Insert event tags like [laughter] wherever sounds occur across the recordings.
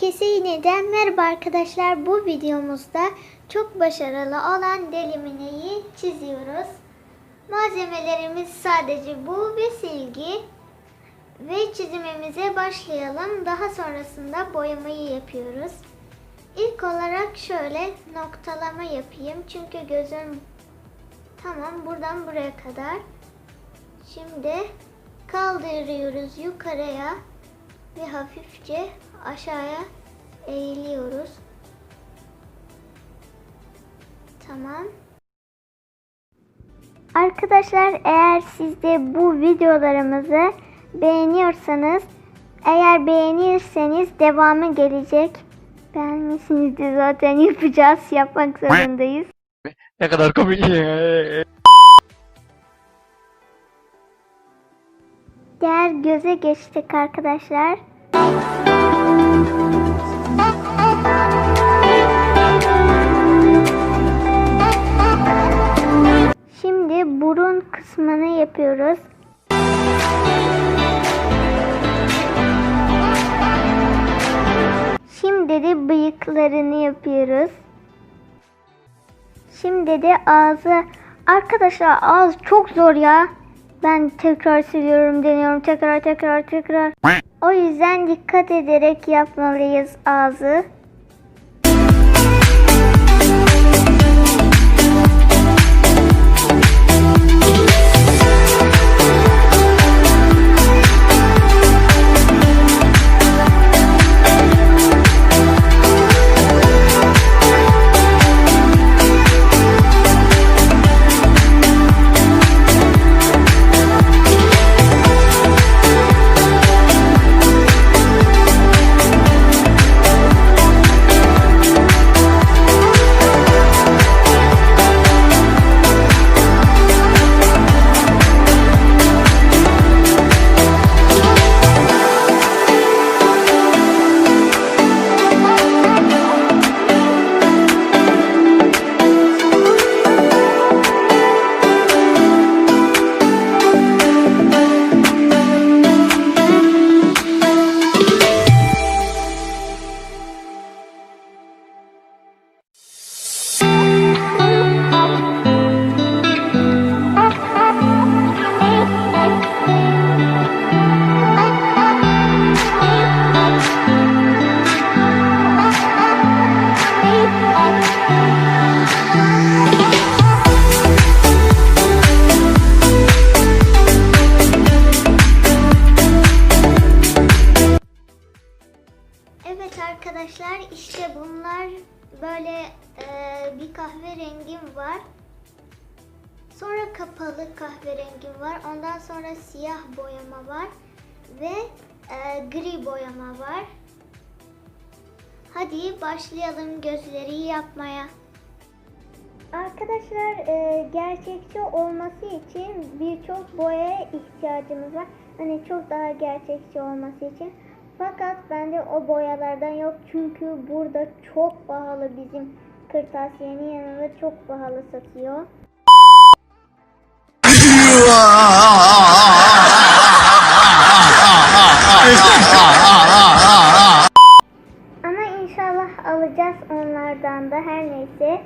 Herkese yeniden merhaba arkadaşlar. Bu videomuzda çok başarılı olan delimineyi çiziyoruz. Malzemelerimiz sadece bu ve silgi. Ve çizimimize başlayalım. Daha sonrasında boyamayı yapıyoruz. İlk olarak şöyle noktalama yapayım. Çünkü gözüm tamam buradan buraya kadar. Şimdi kaldırıyoruz yukarıya ve hafifçe aşağıya eğiliyoruz. Tamam. Arkadaşlar eğer siz de bu videolarımızı beğeniyorsanız eğer beğenirseniz devamı gelecek. Beğenmişsiniz de zaten yapacağız. Yapmak zorundayız. Ne kadar komik. [laughs] Diğer göze geçtik arkadaşlar. Şimdi burun kısmını yapıyoruz. Şimdi de bıyıklarını yapıyoruz. Şimdi de ağzı. Arkadaşlar ağız çok zor ya. Ben tekrar siliyorum, deniyorum tekrar tekrar tekrar. O yüzden dikkat ederek yapmalıyız ağzı. Böyle e, bir kahverengim var. Sonra kapalı kahverengim var. Ondan sonra siyah boyama var. Ve e, gri boyama var. Hadi başlayalım gözleri yapmaya. Arkadaşlar e, gerçekçi olması için birçok boyaya ihtiyacımız var. Hani çok daha gerçekçi olması için. Fakat bende o boyalardan yok çünkü burada çok pahalı bizim kırtasiyenin yanında çok pahalı satıyor. [laughs] Ama inşallah alacağız onlardan da her neyse.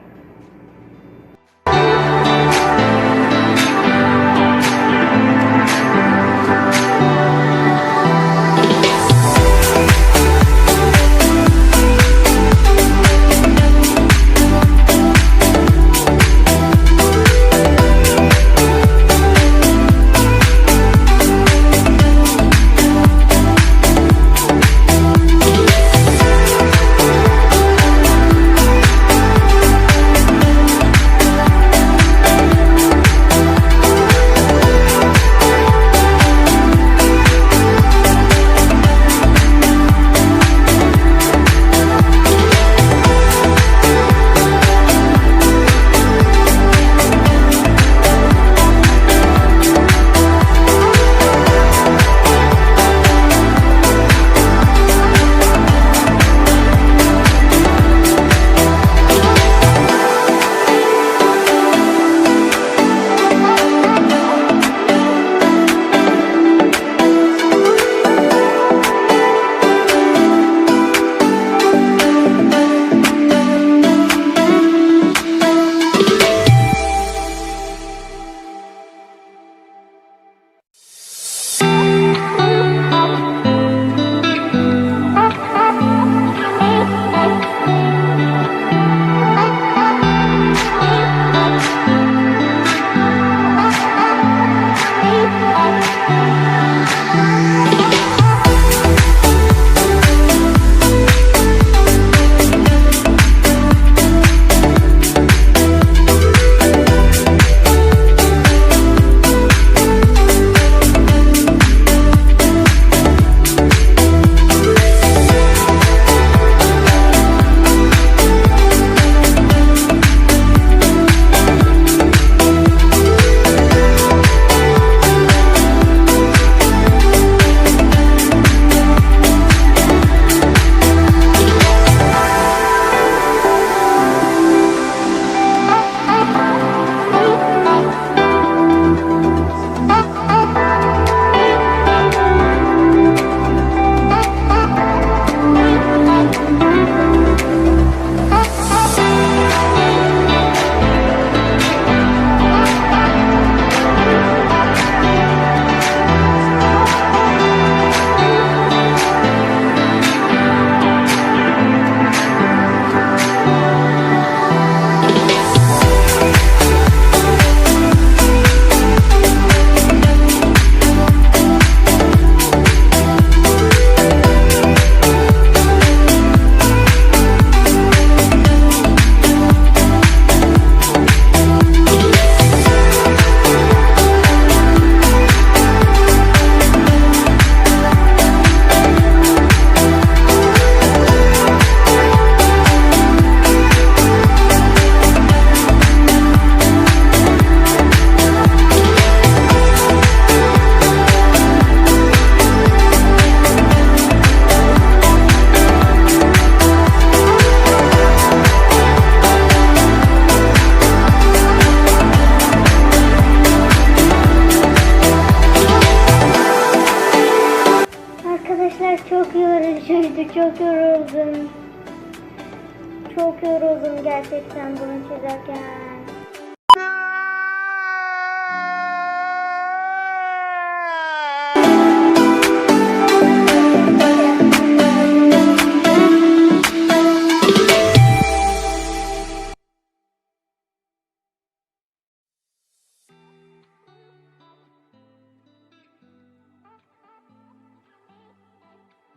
Çok yoruldum gerçekten bunu çizerken.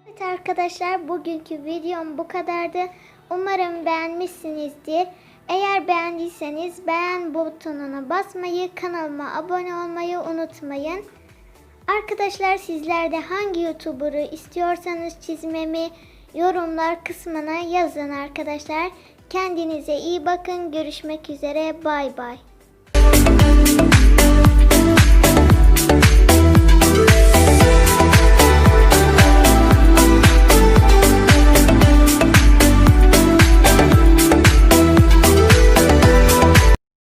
Evet arkadaşlar bugünkü videom bu kadardı. Umarım beğenmişsinizdir. Eğer beğendiyseniz beğen butonuna basmayı, kanalıma abone olmayı unutmayın. Arkadaşlar sizler de hangi YouTuber'ı istiyorsanız çizmemi yorumlar kısmına yazın arkadaşlar. Kendinize iyi bakın. Görüşmek üzere. Bay bay.